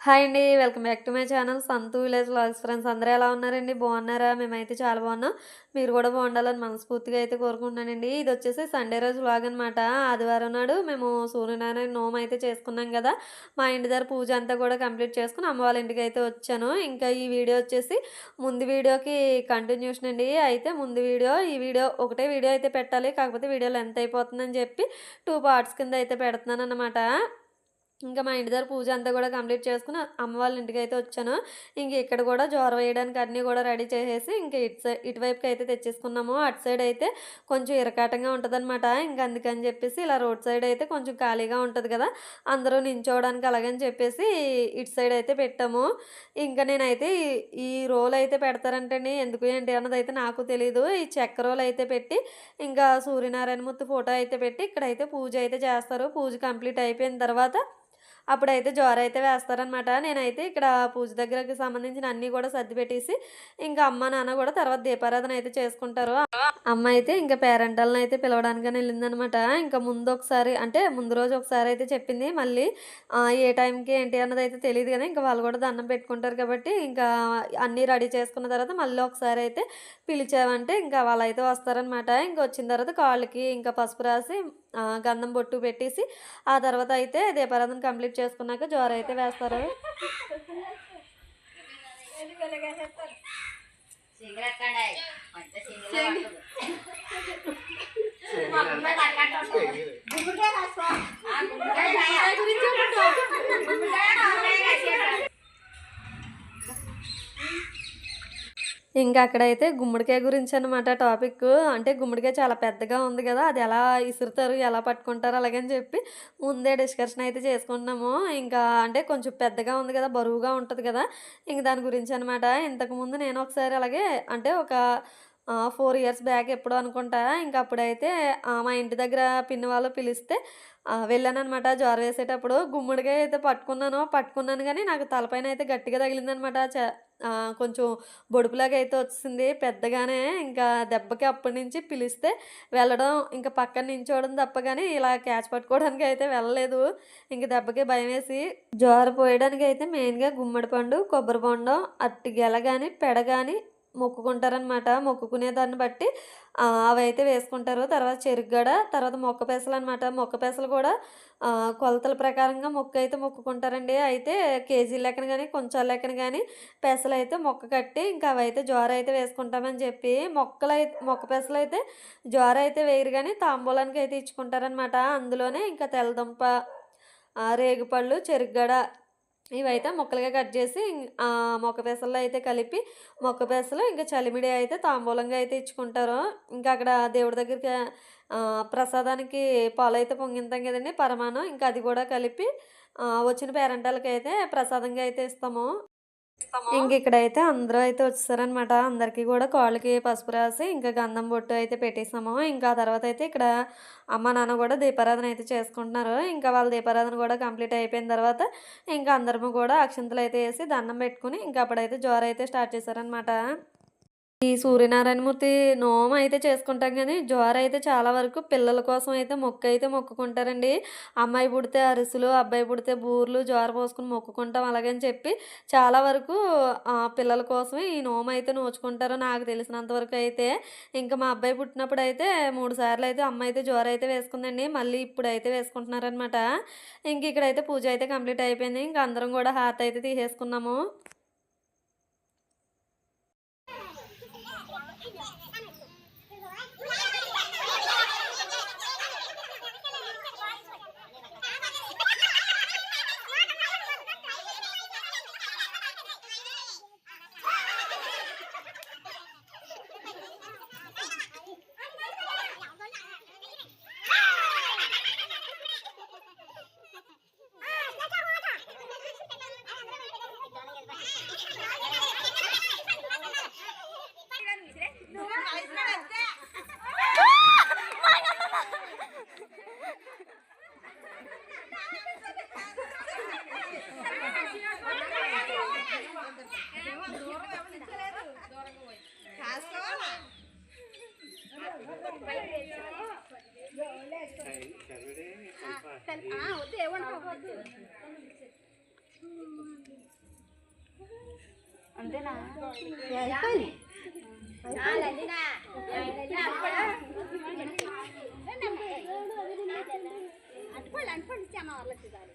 Hi అండి welcome back to my channel. Santhu village vlogs friends అందరూ ఎలా ఉన్నారండి? బాగున్నారా? మేమైతే చాలా బాగున్నాం. మీరు కూడా బాగుండాలని మనస్ఫూర్తిగా అయితే కోరుకుంటున్నానండి. ఇది వచ్చేసి సండే రోజు వ్లాగ్ అనమాట ఆదివారం నాడు మేము సూర్యనారాయణ నోమ అయితే చేసుకున్నాం కదా. మా ఇంటి దగ్గర పూజ అంతా కూడా కంప్లీట్ చేసుకుని అమ్మ వాళ్ళ ఇంటికి అయితే వచ్చాను. ఇంకా ఈ వీడియో వచ్చేసి ముందు వీడియోకి కంటిన్యూషన్ అండి. అయితే ముందు వీడియో ఈ వీడియో ఒకటే వీడియో అయితే పెట్టాలి. కాకపోతే వీడియో లెంత్ అయిపోతుందని చెప్పి టూ పార్ట్స్ కింద అయితే పెడుతున్నాను అనమాట ఇంకా మా ఇంటి దగ్గర పూజ అంతా కూడా కంప్లీట్ చేసుకుని అమ్మ వాళ్ళ ఇంటికి అయితే వచ్చాను. ఇంక ఇక్కడ కూడా జోర వేయడానికి అన్నీ కూడా రెడీ చేసేసి ఇంకా ఇటు సైడ్ ఇటువైపుకి అయితే తెచ్చేసుకున్నాము. అటు సైడ్ అయితే కొంచెం ఇరకాటంగా ఉంటుందన్నమాట. ఇంకా అందుకని చెప్పేసి ఇలా రోడ్ సైడ్ అయితే కొంచెం ఖాళీగా ఉంటుంది కదా అందరూ నించోవడానికి అలాగని చెప్పేసి ఇటు సైడ్ అయితే పెట్టాము. ఇంకా నేనైతే ఈ- ఈ రోల్ అయితే పెడతారంటండి. ఎందుకు ఏంటి అన్నది అయితే నాకు తెలియదు ఈ చెక్క రోల్ అయితే పెట్టి ఇంకా సూర్యనారాయణ మూర్తి ఫోటో అయితే పెట్టి ఇక్కడైతే పూజ అయితే చేస్తారు. పూజ కంప్లీట్ అయిపోయిన తర్వాత అప్పుడైతే జోర అయితే వేస్తారనమాట నేనైతే ఇక్కడ పూజ దగ్గరకి సంబంధించిన అన్నీ కూడా సర్దిపెట్టేసి ఇంకా అమ్మ నాన్న కూడా తర్వాత దీపారాధన అయితే చేసుకుంటారు. అమ్మ అయితే ఇంకా పేరెంటాలను అయితే పిలవడానికి వెళ్ళిందనమాట ఇంకా ముందు ఒకసారి అంటే ముందు రోజు ఒకసారి అయితే చెప్పింది. మళ్ళీ ఏ టైంకి ఏంటి అన్నది అయితే తెలియదు కదా ఇంకా వాళ్ళు కూడా దండం పెట్టుకుంటారు కాబట్టి ఇంకా అన్నీ రెడీ చేసుకున్న తర్వాత మళ్ళీ ఒకసారి అయితే పిలిచామంటే ఇంకా వాళ్ళైతే వస్తారనమాట ఇంకా వచ్చిన తర్వాత కాళ్ళకి ఇంకా పసుపు రాసి గంధం బొట్టు పెట్టేసి ఆ తర్వాత అయితే దీపారాధన కంప్లీట్ చేసుకున్నాక జోర అయితే వేస్తారు. ఇంకా అక్కడైతే గుమ్మడికాయ గురించి అనమాట టాపిక్. అంటే గుమ్మడికాయ చాలా పెద్దగా ఉంది కదా అది ఎలా ఇసురుతారు ఎలా పట్టుకుంటారు అలాగని చెప్పి ముందే డిస్కషన్ అయితే చేసుకుంటున్నాము. ఇంకా అంటే కొంచెం పెద్దగా ఉంది కదా బరువుగా ఉంటుంది కదా ఇంక దాని గురించి అనమాట ఇంతకుముందు నేను ఒకసారి అలాగే అంటే ఒక ఫోర్ ఇయర్స్ బ్యాక్ ఎప్పుడో అనుకుంటా ఇంకా అప్పుడైతే ఆ, మా ఇంటి దగ్గర పిన్ని వాళ్ళు పిలిస్తే వెళ్ళాను అనమాట జ్వరం వేసేటప్పుడు. గుమ్మడికాయ అయితే పట్టుకున్నాను పట్టుకున్నాను కానీ నాకు తలపైన అయితే గట్టిగా తగిలిందనమాట చ కొంచెం బొడుపులాగా అయితే వచ్చింది పెద్దగానే ఇంకా దెబ్బకి అప్పటి నుంచి పిలిస్తే వెళ్ళడం ఇంకా పక్కన నించోవడం తప్ప కానీ ఇలా క్యాచ్ పట్టుకోవడానికి అయితే వెళ్ళలేదు. ఇంక దెబ్బకి భయం వేసి జోర పోయడానికి అయితే మెయిన్గా గుమ్మడి పండు కొబ్బరి బొండం అట్టి గెల కానీ పెడ కానీ మొక్కుకుంటారనమాట మొక్కుకునే దాన్ని బట్టి అవైతే వేసుకుంటారు. తర్వాత చెరుగ్గడ తర్వాత మొక్క పెసలు అనమాట మొక్క పెసలు కూడా కొలతల ప్రకారంగా మొక్క అయితే మొక్కుకుంటారండి. అయితే కేజీ లెక్కన కానీ కొంచెం లెక్కన కానీ పెసలు అయితే మొక్క కట్టి ఇంకా అవైతే జ్వర అయితే వేసుకుంటామని చెప్పి మొక్కలు అయితే మొక్క పెసలు అయితే జ్వర అయితే వేయరు కానీ తాంబూలానికి అయితే ఇచ్చుకుంటారనమాట అందులోనే ఇంకా తెల్లదుంప రేగుపళ్ళు చెరుగ్గడ ఇవైతే ముక్కలుగా కట్ చేసి మొక్క పెసల్లో అయితే కలిపి మొక్క పెసలు ఇంకా చలిమిడి అయితే తాంబూలంగా అయితే ఇచ్చుకుంటారు. ఇంకా అక్కడ దేవుడి దగ్గరికి ప్రసాదానికి పాలు అయితే పొంగింతాం కదండి పరమాణం ఇంకా అది కూడా కలిపి వచ్చిన పేరెంటాలకి అయితే ప్రసాదంగా అయితే ఇస్తాము. ఇంక ఇక్కడైతే అందరూ అయితే వచ్చేసారనమాట అందరికీ కూడా కాళ్ళకి పసుపు రాసి ఇంకా గంధం బొట్టు అయితే పెట్టేసాము ఇంకా ఆ తర్వాత అయితే ఇక్కడ అమ్మ నాన్న కూడా దీపారాధన అయితే చేసుకుంటున్నారు. ఇంకా వాళ్ళ దీపారాధన కూడా కంప్లీట్ అయిపోయిన తర్వాత ఇంకా అందరము కూడా అక్షంతలు అయితే వేసి దండం పెట్టుకుని ఇంకా అప్పుడైతే జ్వర అయితే స్టార్ట్ చేశారనమాట ఈ సూర్యనారాయణమూర్తి నోమ అయితే చేసుకుంటాం కానీ జ్వర అయితే చాలా వరకు పిల్లల కోసం అయితే మొక్క అయితే మొక్కుకుంటారండి. అమ్మాయి పుడితే అరిసెలు అబ్బాయి పుడితే బూర్లు జ్వర పోసుకుని మొక్కుకుంటాం అలాగని చెప్పి చాలా వరకు పిల్లల కోసమే ఈ నోమ అయితే నోచుకుంటారు నాకు తెలిసినంత వరకు అయితే. ఇంకా మా అబ్బాయి పుట్టినప్పుడు అయితే మూడు సార్లు అయితే అమ్మ అయితే జ్వర అయితే వేసుకుందండి. మళ్ళీ ఇప్పుడు అయితే వేసుకుంటున్నారనమాట ఇంక ఇక్కడైతే పూజ అయితే కంప్లీట్ అయిపోయింది. ఇంకా అందరం కూడా హారతి అయితే తీసేసుకున్నాము. ಕಲ್ ಹಾ ಒದ್ದೆ ಒಣಗೋದು ಅಂದೆನಾ ಕಲ್ ಅನ್ಕೊಳ್ಳಿ ಅನ್ಕೊಳ್ಳಿ ಚೆನ್ನಾಗ್ ಬರ್ಲತ್ತಿದ್ದಾರೆ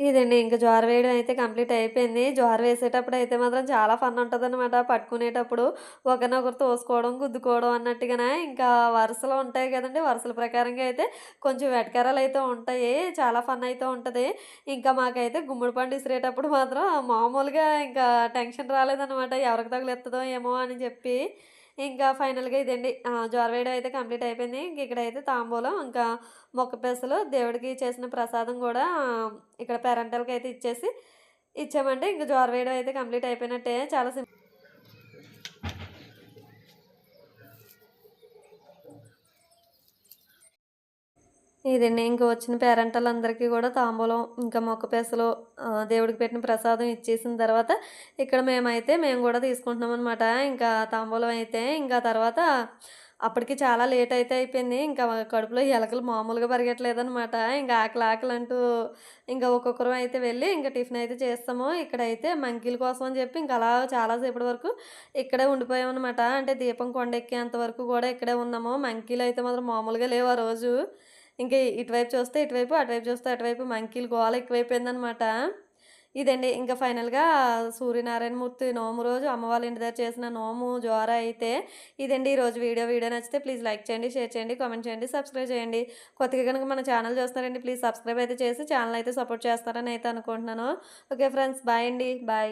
ఇదండి ఇంకా జ్వర వేయడం అయితే కంప్లీట్ అయిపోయింది. జ్వర వేసేటప్పుడు అయితే మాత్రం చాలా ఫన్ ఉంటదనమాట. పట్టుకునేటప్పుడు ఒకరినొకరు తోసుకోవడం, గుద్దుకోవడం అన్నట్టుగానే ఇంకా వరుసలు ఉంటాయి కదండి వరుసల ప్రకారంగా అయితే కొంచెం వెటకారాలయితే ఉంటాయి. చాలా ఫన్ అయితే ఉంటుంది ఇంకా మాకైతే గుమ్మడి పండు ఇసిరేటప్పుడు మాత్రం మామూలుగా ఇంకా టెన్షన్ రాలేదనమాట. ఎవరికి తగులెత్తదో ఏమో అని చెప్పి. ఇంకా ఫైనల్‌గా ఇదండి జ్వర వేయడం అయితే కంప్లీట్ అయిపోయింది. ఇంక ఇక్కడైతే తాంబూలం, ఇంకా మొక్క పెసలు, దేవుడికి చేసిన ప్రసాదం కూడా ఇక్కడ పేరంటాలకైతే ఇచ్చేసి ఇచ్చామంటే ఇంకా జ్వర వేయడం అయితే కంప్లీట్ అయిపోయినట్టే. చాలా సింపుల్ ఇదండి. ఇంక వచ్చిన పేరెంటలందరికీ కూడా తాంబూలం, ఇంకా మొక్క పెసలు దేవుడికి పెట్టిన ప్రసాదం ఇచ్చేసిన తర్వాత ఇక్కడ మేమైతే మేము కూడా తీసుకుంటున్నాం అనమాట ఇంకా తాంబూలం అయితే ఇంకా తర్వాత అప్పటికి చాలా లేట్ అయితే అయిపోయింది. ఇంకా కడుపులో ఎలకలు మామూలుగా పరిగెట్టలేదనమాట. ఇంకా ఆకలి ఆకలంటూ ఇంకా ఒక్కొక్కరు అయితే వెళ్ళి ఇంకా టిఫిన్ అయితే చేస్తాము. ఇక్కడైతే మంకీల కోసం అని చెప్పి ఇంకా అలా చాలాసేపటి వరకు ఇక్కడే ఉండిపోయామన్నమాట అంటే దీపం కొండెక్కేంత వరకు కూడా ఇక్కడే ఉన్నాము. మంకీలు అయితే మాత్రం మామూలుగా లేవు ఆ రోజు. ఇంక ఇటువైపు చూస్తే ఇటువైపు, అటువైపు చూస్తే అటువైపు మంకీలు గోల ఎక్కువైపోయిందనమాట. ఇదండి ఇంకా ఫైనల్‌గా సూర్యనారాయణమూర్తి నోము రోజు అమ్మ వాళ్ళ ఇంటి దగ్గర చేసిన నోము జ్వర అయితే ఇదండి ఈరోజు వీడియో. వీడియో నచ్చితే ప్లీజ్ లైక్ చేయండి, షేర్ చేయండి, కామెంట్ చేయండి, సబ్స్క్రైబ్ చేయండి. కొత్తగా గనుక మన ఛానల్ చూస్తున్నారండి ప్లీజ్ సబ్స్క్రైబ్ అయితే చేసి ఛానల్ అయితే సపోర్ట్ చేస్తారని అయితే అనుకుంటున్నాను. ఓకే ఫ్రెండ్స్ బాయ్ అండి. బాయ్.